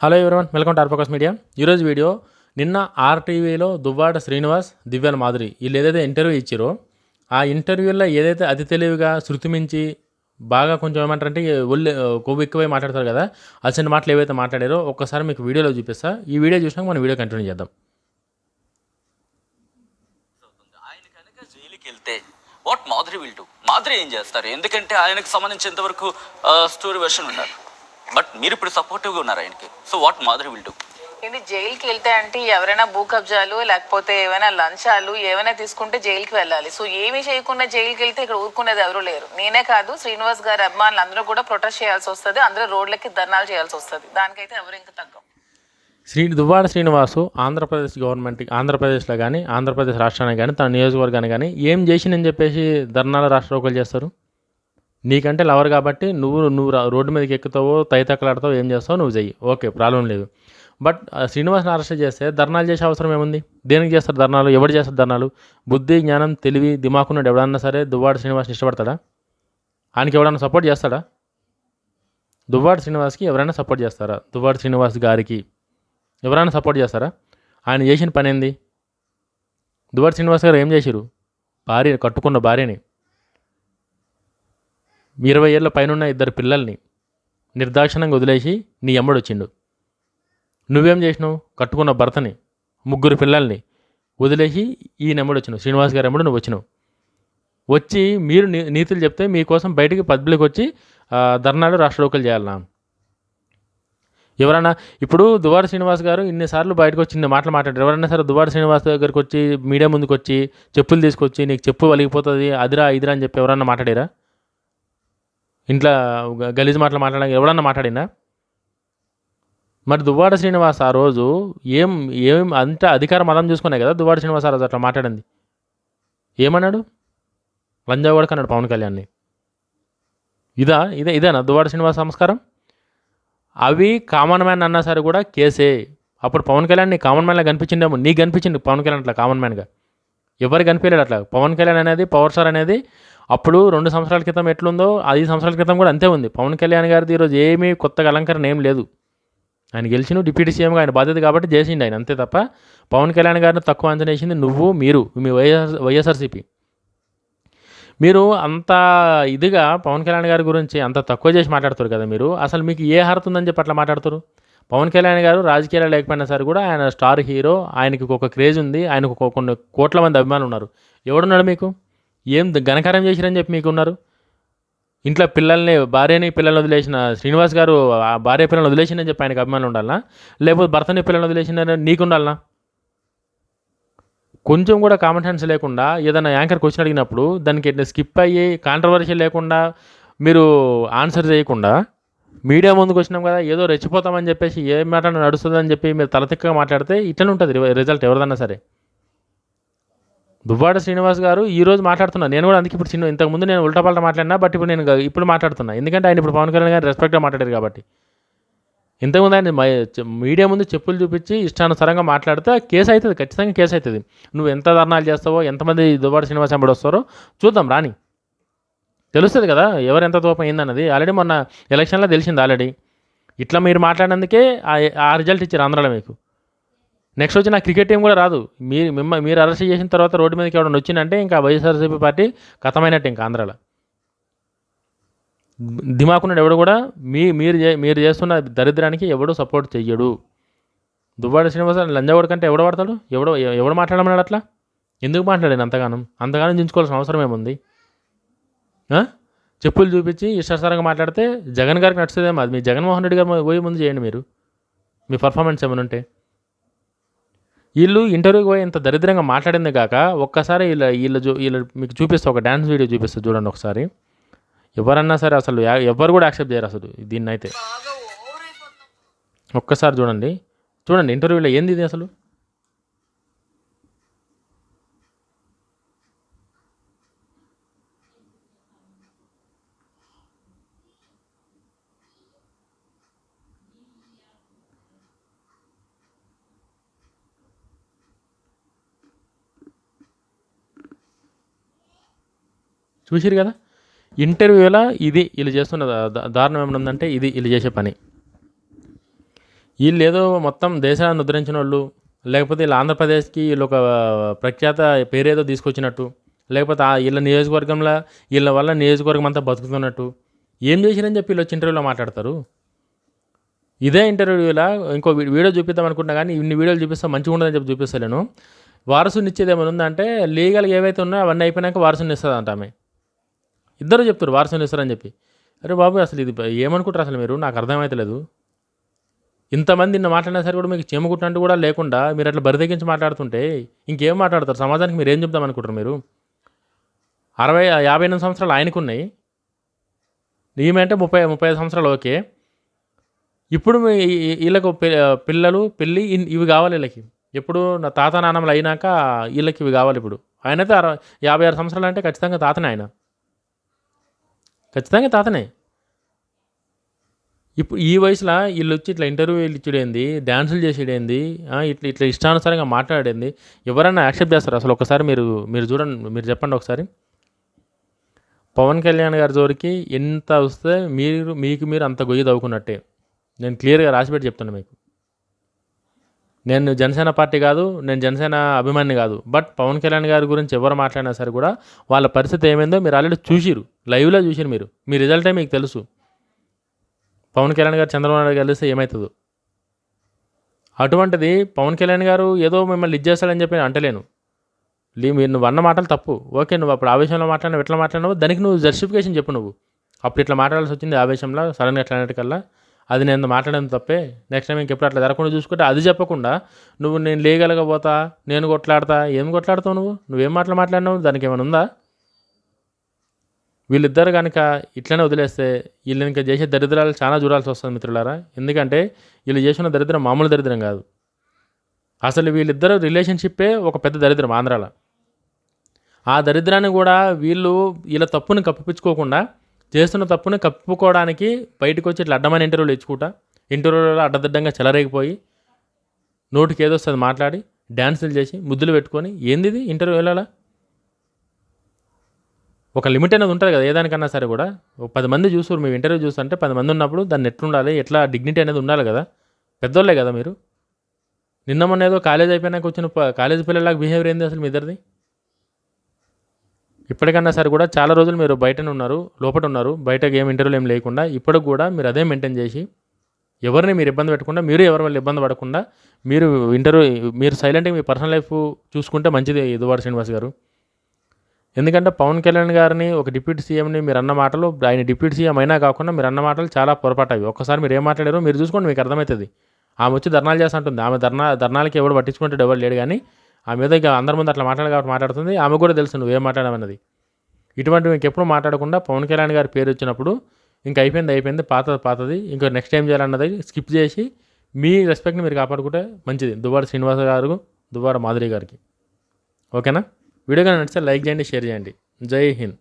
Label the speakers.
Speaker 1: Hello everyone welcome to R Focus Media ఈరోజు video నిన్న ఆర్టీవీలో దువ్వాడ శ్రీనివాస్ దివ్యాల మాధురి వీళ్ళు ఏదైతే ఇంటర్వ్యూ ఇచ్చారో ఆ ఇంటర్వ్యూలో ఏదైతే అతి తెలివిగా శృతిమించి బాగా కొంచెం ఏమంటారంటే ఒళ్ళు కొవ్వు ఎక్కువై మాట్లాడతారు కదా అసలు మాటలు ఏవైతే మాట్లాడారో ఒక్కసారి మీకు వీడియోలో చూపిస్తా. ఈ వీడియో చూసినాక మనం వీడియో కంటిన్యూ చేద్దాం.
Speaker 2: ఆయన కనుక జైలుకి వెళ్తే what Madhuri will do Madhuri ఏం చేస్తారు? ఎందుకంటే ఆయనకు సంబంధించినంత వరకు స్టోరీ వెర్షన్ ఉన్నారు బట్ మీరు ఇప్పుడు సపోర్టివ్గా ఉన్నారు ఆయనకి. So what Madhuri will do
Speaker 3: ఇది జైలుకి వెళ్తే అంటే ఎవరైనా భూ కబ్జాలు లేకపోతే ఏమైనా లంచాలు ఏమైనా తీసుకుంటే జైలుకి వెళ్ళాలి. సో ఏమీ చేయకుండా జైలుకి వెళ్తే ఇక్కడ ఊరుకునేది ఎవరు లేరు. నేనే కాదు శ్రీనివాస్ గారి అభిమానులు అందరూ కూడా ప్రొటెస్ట్ చేయాల్సి వస్తుంది అందరూ రోడ్లకి ధర్నాలు చేయాల్సి వస్తుంది. దానికైతే ఎవరు ఇంకా తగ్గం.
Speaker 1: శ్రీ దువ్వాడ శ్రీనివాసు ఆంధ్రప్రదేశ్ గవర్నమెంట్ ఆంధ్రప్రదేశ్లో కానీ ఆంధ్రప్రదేశ్ రాష్ట్రానికి కానీ తన నియోజకవర్గానికి కానీ ఏం చేసిందని చెప్పేసి ధర్నాల రాష్ట్రోకలు చేస్తారు? నీకంటే లవర్ కాబట్టి నువ్వు నువ్వు రోడ్డు మీదకి ఎక్కుతావో తైతక్కలాడతావు ఏం చేస్తావో నువ్వు చెయ్యి. ఓకే ప్రాబ్లం లేదు. బట్ ఆ శ్రీనివాస్ని అరెస్ట్ చేస్తే ధర్నాలు చేసే అవసరం ఏముంది? దేనికి చేస్తారు ధర్నాలు? ఎవడు చేస్తారు ధర్నాలు? బుద్ధి జ్ఞానం తెలివి దిమాకున్నాడు ఎవడన్నా సరే దువ్వాడు శ్రీనివాస్ని ఇష్టపడతాడా? ఆయనకి ఎవడన్నా సపోర్ట్ చేస్తాడా? దువ్వాడు శ్రీనివాస్కి ఎవరైనా సపోర్ట్ చేస్తారా? దువ్వాడు శ్రీనివాస్ గారికి ఎవరైనా సపోర్ట్ చేస్తారా? ఆయన చేసిన పని ఏంది? దువ్వాడు శ్రీనివాస్ గారు ఏం చేశారు భార్య కట్టుకున్న భార్యని. ఇరవై ఏళ్ళ పైనున్న ఇద్దరు పిల్లల్ని నిర్దాక్షిణంగా వదిలేసి నీ ఎమ్మడు వచ్చిండు. నువ్వేం చేసినావు? కట్టుకున్న భర్తని ముగ్గురు పిల్లల్ని వదిలేసి ఈ నెంబర్ వచ్చినావు. శ్రీనివాస్ గారు ఎమ్మడు నువ్వు వచ్చినావు. వచ్చి మీరు నీ- నీతులు చెప్తే మీకోసం బయటికి పబ్లిక్ వచ్చి ధర్నాలు రాష్ట్రోకలు చేయాలన్నా ఎవరైనా ఇప్పుడు దువార శ్రీనివాస్ గారు ఇన్నిసార్లు బయటకు వచ్చి మాటలు మాట్లాడారు. ఎవరైనా సరే దువార శ్రీనివాస్ దగ్గరికి వచ్చి మీడియా ముందుకు వచ్చి చెప్పులు తీసుకొచ్చి నీకు చెప్పు వలిగిపోతుంది అదిరా ఇదిరా అని చెప్పి ఎవరన్నా మాట్లాడారా? ఇంట్లో గలీజ్ మాటలు మాట్లాడడానికి ఎవడన్నా మాట్లాడినా మరి దువ్వాడ శ్రీనివాస్ ఆ రోజు ఏం ఏం అంత అధికారం మదం చూసుకునే కదా దువ్వాడ శ్రీనివాస్ ఆ రోజు అట్లా మాట్లాడింది. ఏమన్నాడు? లంజాగోడకు అన్నాడు పవన్ కళ్యాణ్ని. ఇదా ఇదే ఇదేనా దువ్వాడ శ్రీనివాస్ సంస్కారం? అవి కామన్ మ్యాన్ అన్నా సరే కూడా కేసే. అప్పుడు పవన్ కళ్యాణ్ నీ కామన్ మ్యాన్లా కనిపించిండేమో నీకు కనిపించింది పవన్ కళ్యాణ్ అట్లా కామన్ మ్యాన్గా. ఎవరు కనిపించలేడు అట్లా. పవన్ కళ్యాణ్ అనేది పవర్ స్టార్ అనేది అప్పుడు రెండు సంవత్సరాల క్రితం ఎట్లుందో ఐదు సంవత్సరాల క్రితం కూడా అంతే ఉంది. పవన్ కళ్యాణ్ గారిది ఈరోజు ఏమీ కొత్తగా అలంకరణ ఏం లేదు. ఆయన గెలిచిన డిప్యూటీ సీఎంగా ఆయన బాధ్యత కాబట్టి చేసిండు ఆయన. అంతే తప్ప పవన్ కళ్యాణ్ గారిని తక్కువ అంచనా వేసింది నువ్వు మీరు మీ వైఎస్ వైఎస్ఆర్సీపీ. మీరు అంత ఇదిగా పవన్ కళ్యాణ్ గారి గురించి అంత తక్కువ చేసి మాట్లాడుతారు కదా మీరు. అసలు మీకు ఏ అర్హత ఉందని చెప్పి అట్లా మాట్లాడుతారు పవన్ కళ్యాణ్ గారు రాజకీయాలు లేకపోయినా సరే కూడా ఆయన స్టార్ హీరో ఆయనకి ఒక క్రేజ్ ఉంది ఆయనకు కొన్ని కోట్ల మంది అభిమానులు ఉన్నారు. ఎవడున్నాడు మీకు? ఏం ఘనకారం ఘనకార్యం చేసిరని చెప్పి మీకు ఉన్నారు? ఇంట్లో పిల్లల్ని భార్యని పిల్లల్ని వదిలేసిన శ్రీనివాస్ గారు ఆ భార్య పిల్లల్ని వదిలేసిందని చెప్పి ఆయనకు అభిమానులు ఉండాలనా? లేకపోతే భర్తని పిల్లల్ని వదిలేసిందని నీకు ఉండాలనా? కొంచెం కూడా కామన్ సెన్స్ లేకుండా ఏదైనా యాంకర్ క్వశ్చన్ అడిగినప్పుడు దానికి స్కిప్ అయ్యి కాంట్రవర్సీ లేకుండా మీరు ఆన్సర్ చేయకుండా మీడియా ముందుకు వచ్చినాం కదా ఏదో రెచ్చిపోతామని చెప్పేసి ఏ మాట నడుస్తుందని చెప్పి మీరు తలతిక్కగా మాట్లాడితే ఇట్లనే ఉంటుంది రిజల్ట్ ఎవరిదన్నా సరే. దువ్వాడ శ్రీనివాస్ గారు ఈ రోజు మాట్లాడుతున్నా. నేను కూడా అందుకే ఇప్పుడు చిన్న ఇంతకుముందు నేను ఉల్టాపాల్ట మాట్లాడినా బట్ ఇప్పుడు నేను ఇప్పుడు మాట్లాడుతున్నా. ఎందుకంటే ఆయన ఇప్పుడు పవన్ కళ్యాణ్ గారు రెస్పెక్ట్గా మాట్లాడారు కాబట్టి. ఇంతకుముందు ఆయన మీడియా ముందు చెప్పులు చూపించి ఇష్టానుసారంగా మాట్లాడితే కేసు అవుతుంది ఖచ్చితంగా కేసు అవుతుంది నువ్వు ఎంత ధర్నాలు చేస్తావో ఎంతమంది దువ్వాడ శ్రీనివాస్ వెంబడి వస్తారో చూద్దాం రాని. తెలుస్తుంది కదా ఎవరు ఎంత దూపం అయిందన్నది. ఆల్రెడీ మొన్న ఎలక్షన్లో తెలిసింది ఆల్రెడీ ఇట్లా మీరు మాట్లాడినందుకే ఆ- రిజల్ట్ ఇచ్చారు ఆంధ్రాలో మీకు. నెక్స్ట్ వచ్చి నా క్రికెట్ టీం కూడా రాదు. మీరు మిమ్మ మీరు అరెస్ట్ చేసిన తర్వాత రోడ్డు మీదకి ఎవరైనా వచ్చిందంటే ఇంకా వైఎస్ఆర్సీపీ పార్టీ కథమైనట్టు ఇంకా ఆంధ్రాలో. దిమాకున్నాడు ఎవడు కూడా మీ మీరు మీరు చేస్తున్న దరిద్రానికి ఎవడు సపోర్ట్ చెయ్యడు. దువ్వాడ శ్రీనివాస లంజావాడి కంటే ఎవడు పడతాడు ఎవడో ఎవడు మాట్లాడమన్నాడు అట్లా? ఎందుకు మాట్లాడాను అంతగానం? అంతగానం దించుకోవాల్సిన అవసరం ఏముంది? చెప్పులు చూపించి ఇష్టాసారంగా మాట్లాడితే జగన్ గారికి నచ్చుతుందేమో అది. మీ జగన్మోహన్ రెడ్డి గారు పోయే ముందు చేయండి మీరు. మీ పర్ఫార్మెన్స్ ఏమైనా ఉంటే. వీళ్ళు ఇంటర్వ్యూకి పోయి ఇంత దరిద్రంగా మాట్లాడింది కాక ఒక్కసారి వీళ్ళ వీళ్ళ చూ వీళ్ళ మీకు చూపిస్తా ఒక డ్యాన్స్ వీడియో చూపిస్తా చూడండి ఒకసారి. ఎవరన్నా సరే అసలు ఎవరు కూడా యాక్సెప్ట్ చేయరు అసలు దీన్ని అయితే ఒక్కసారి చూడండి. చూడండి ఇంటర్వ్యూలో ఏంది ఇది అసలు? చూసిరు కదా? ఇంటర్వ్యూలో ఇది వీళ్ళు చేస్తున్న దారుణం ఏమైనా ఉందంటే ఇది వీళ్ళు చేసే పని. వీళ్ళు ఏదో మొత్తం దేశాన్ని ఉద్ధరించిన వాళ్ళు లేకపోతే వీళ్ళు ఆంధ్రప్రదేశ్కి వీళ్ళు ఒక ప్రఖ్యాత పేరేదో తీసుకొచ్చినట్టు లేకపోతే వీళ్ళ నియోజకవర్గంలో వీళ్ళ వల్ల నియోజకవర్గం అంతా బతుకుతున్నట్టు. ఏం చేసిరని చెప్పి వీళ్ళు వచ్చి ఇంటర్వ్యూలో మాట్లాడతారు? ఇదే ఇంటర్వ్యూలా ఇంకో వీడియో చూపిద్దాం అనుకుంటున్నా కానీ ఇన్ని వీడియోలు చూపిస్తా మంచిగా ఉండదని చెప్పి చూపిస్తాను వారసుని ఇచ్చేది ఏమైనా ఉందంటే లీగల్గా ఏవైతే ఉన్నాయో అవన్నీ అయిపోయినాక వారసుని ఇస్తుందంట ఆమె. ఇద్దరు చెప్తారు వారసుని ఇస్తారని చెప్పి. అరే బాబు అసలు ఇది ఏమనుకుంటారు అసలు మీరు? నాకు అర్థమైతలేదు ఇంతమంది నిన్న మాట్లాడినా సరే కూడా మీకు చేమకుట్టినట్టు కూడా లేకుండా మీరు అట్లా బరిదగించి మాట్లాడుతుంటే ఇంకేం మాట్లాడతారు? సమాజానికి మీరు ఏం చెప్దాం అనుకుంటారు మీరు? అరవై యాభై ఎనిమిది సంవత్సరాలు ఆయనకు ఉన్నాయి ఈమె అంటే ముప్పై ముప్పై ఐదు సంవత్సరాలు ఓకే. ఇప్పుడు మీ- వీళ్ళకు పిల్లలు పెళ్ళి ఇవి కావాలి వీళ్ళకి. ఎప్పుడు నా తాత నాన్నమ్మలు అయినాక వీళ్ళకి ఇవి కావాలి ఇప్పుడు. ఆయనైతే అరవై యాభై ఆరు సంవత్సరాలు అంటే ఖచ్చితంగా తాతనే ఆయన. ఖచ్చితంగా తాతనే. ఇప్పుడు ఈ వయసులో వీళ్ళు వచ్చి ఇట్లా ఇంటర్వ్యూలు ఇచ్చేదేంది డ్యాన్సులు చేసేడేంది ఇట్లా ఇట్లా ఇష్టానుసారంగా మాట్లాడేది ఎవరైనా యాక్సెప్ట్ చేస్తారు? అసలు ఒకసారి మీరు మీరు చూడండి మీరు చెప్పండి ఒకసారి. పవన్ కళ్యాణ్ గారి జోరికి ఎంత వస్తే మీరు మీకు మీరు అంత గొయ్యి తవ్వుకున్నట్టే. నేను క్లియర్గా రాసిపెట్టి చెప్తాను మీకు. నేను జనసేన పార్టీ కాదు నేను జనసేన అభిమాని కాదు. బట్ పవన్ కళ్యాణ్ గారి గురించి ఎవరు మాట్లాడినా సరే కూడా వాళ్ళ పరిస్థితి ఏమైందో మీరు ఆల్రెడీ చూసిరు లైవ్లో చూసిరు మీరు. మీ రిజల్టే మీకు తెలుసు. పవన్ కళ్యాణ్ గారు చంద్రబాబు నాయుడు కలిస్తే ఏమవుతుందో అటువంటిది పవన్ కళ్యాణ్ గారు ఏదో మిమ్మల్ని ఇది చేస్తాడని చెప్పి నేను అంటలేను. మీరు నువ్వు అన్న మాటలు తప్పు. ఓకే నువ్వు అప్పుడు ఆవేశంలో మాట్లాడినావు ఎట్లా మాట్లాడినావు దానికి నువ్వు జస్టిఫికేషన్ చెప్పు నువ్వు. అప్పుడు ఇట్లా మాట్లాడాల్సి వచ్చింది ఆవేశంలో సడన్గా ఎట్లా అనేటికల్లా అది నేను మాట్లాడడం తప్పే. నెక్స్ట్ టైం ఇంకెప్పుడు అట్లా జరగకుండా చూసుకుంటే అది చెప్పకుండా నువ్వు నేను లేగలగా పోతా నేను కొట్లాడతా? ఏం కొట్లాడతావు నువ్వు? నువ్వేం మాటలు మాట్లాడినావు? దానికి ఏమైనా ఉందా? వీళ్ళిద్దరు కనుక ఇట్లనే వదిలేస్తే వీళ్ళు ఇంకా చేసే దరిద్రాలు చాలా చూడాల్సి వస్తుంది మిత్రులారా. ఎందుకంటే వీళ్ళు చేసిన దరిద్రం మామూలు దరిద్రం కాదు. అసలు వీళ్ళిద్దరు రిలేషన్షిప్పే ఒక పెద్ద దరిద్రం ఆంధ్రాలో. ఆ దరిద్రాన్ని కూడా వీళ్ళు వీళ్ళ తప్పుని కప్పిపించుకోకుండా చేస్తున్న తప్పుని కప్పుకోవడానికి బయటకు వచ్చి ఇట్లా అడ్డమైన ఇంటర్వ్యూలు ఇచ్చుకుంటా. ఇంటర్వ్యూలో అడ్డదిడ్డంగా చెలరేగిపోయి నోటికి ఏదో వస్తుంది మాట్లాడి డ్యాన్సులు చేసి ముద్దులు పెట్టుకొని ఏంది ఇది ఇంటర్వ్యూ వెళ్ళాలా? ఒక లిమిట్ అనేది ఉంటుంది కదా ఏదానికన్నా సరే కూడా. ఒక పది మంది చూసారు మేము ఇంటర్వ్యూ చూస్తుంటే పది మంది ఉన్నప్పుడు దాన్ని ఎట్లుండాలి ఎట్లా డిగ్నిటీ అనేది ఉండాలి కదా. పెద్దోళ్ళే కదా మీరు. నిన్న మొన్న ఏదో కాలేజ్ అయిపోయినాక వచ్చిన కాలేజ్ పిల్లలకు బిహేవియర్ ఏంది అసలు మీ ఇద్దరిది? ఇప్పటికన్నా సరే కూడా చాలా రోజులు మీరు బయటనే ఉన్నారు లోపల ఉన్నారు బయటకు ఏం ఇంటర్వ్యూలు ఏం లేకుండా ఇప్పటికి కూడా మీరు అదే మెయింటైన్ చేసి ఎవరిని మీరు ఇబ్బంది పెట్టకుండా మీరు ఎవరి వల్ల ఇబ్బంది పడకుండా మీరు ఇంటర్వ్యూ మీరు సైలెంట్గా మీ పర్సనల్ లైఫ్ చూసుకుంటే మంచిది దువాడ శ్రీనివాస్ గారు. ఎందుకంటే పవన్ కళ్యాణ్ గారిని ఒక డిప్యూటీ సీఎంని మీరు అన్న మాటలు ఆయన డిప్యూటీ సీఎం అయినా కాకుండా మీరు అన్న మాటలు చాలా పొరపాటు అవి. ఒక్కసారి మీరు ఏం మాట్లాడారో మీరు చూసుకోండి మీకు అర్థమవుతుంది. ఆమె వచ్చి ధర్నాలు చేస్తూ ఉంటుంది ఆమె ధర్నా ధర్నాలకి ఎవడు పట్టించుకుంటే ఎవరు లేడు. కానీ ఆమె మీద ఇక అందరి ముందు అట్లా మాట్లాడాలి కాబట్టి మాట్లాడుతుంది. ఆమె కూడా తెలుసు నువ్వు ఏం మాట్లాడమన్నది. ఇటువంటివి ఇంకెప్పుడు మాట్లాడకుండా పవన్ కళ్యాణ్ గారి పేరు వచ్చినప్పుడు ఇంకా అయిపోయింది అయిపోయింది పాతది పాతది. ఇంకా నెక్స్ట్ టైం చేయాలన్నది స్కిప్ చేసి మీ రెస్పెక్ట్ని మీరు కాపాడుకుంటే మంచిది. దువ్వాడ శ్రీనివాస గారు దువ్వాడ మాధురి గారికి. ఓకేనా? వీడియో కానీ నచ్చితే లైక్ చేయండి షేర్ చేయండి. జై హింద్.